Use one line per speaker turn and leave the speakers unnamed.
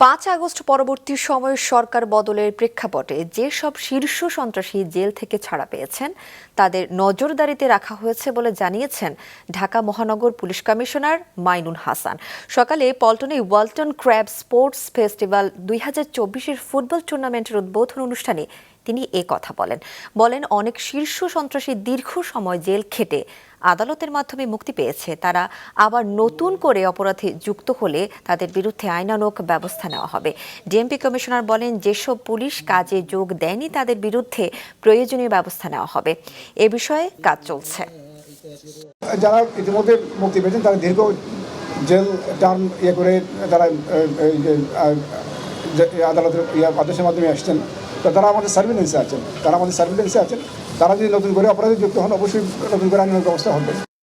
পাঁচ আগস্ট পরবর্তী সময়ে সরকার বদলের প্রেক্ষাপটে যেসব শীর্ষ সন্ত্রাসী জেল থেকে ছাড়া পেয়েছেন, তাদের নজরদারিতে রাখা হয়েছে বলে জানিয়েছেন ঢাকা মহানগর পুলিশ কমিশনার মাইনুল হাসান। সকালে পল্টনে ওয়ালটন ক্র্যাব স্পোর্টস ফেস্টিভ্যাল দুই হাজার চব্বিশের ফুটবল টুর্নামেন্টের উদ্বোধন অনুষ্ঠানে তিনি এ কথা বলেন। বলেন, অনেক শীর্ষ সন্ত্রাসী দীর্ঘ সময় জেল খেটে আদালতের মাধ্যমে মুক্তি পেয়েছে। তারা আবার নতুন করে অপরাধে যুক্ত হলে তাদের বিরুদ্ধে আইনানুক ব্যবস্থা নেওয়া হবে। ডিএমপি কমিশনার বলেন, যেসব পুলিশ কাজে যোগ দেয়নি তাদের বিরুদ্ধে প্রয়োজনীয় ব্যবস্থা নেওয়া হবে। এ বিষয়ে কাজ চলছে।
যারা ইতিমধ্যে মুক্তি পেয়েছেন, তারা দীর্ঘ জেল টার্ম ইয়ে করে তারা আদালতের ইয়ে আদেশের মাধ্যমে আসছেন। তারা আমাদের সার্ভিলেন্সে আছেন, তারা আমাদের সার্ভিলেন্সে আছেন, তারা যদি নতুন করে অপরাধে যুক্ত হন, অবশ্যই নতুন করে আইনের ব্যবস্থা হবে।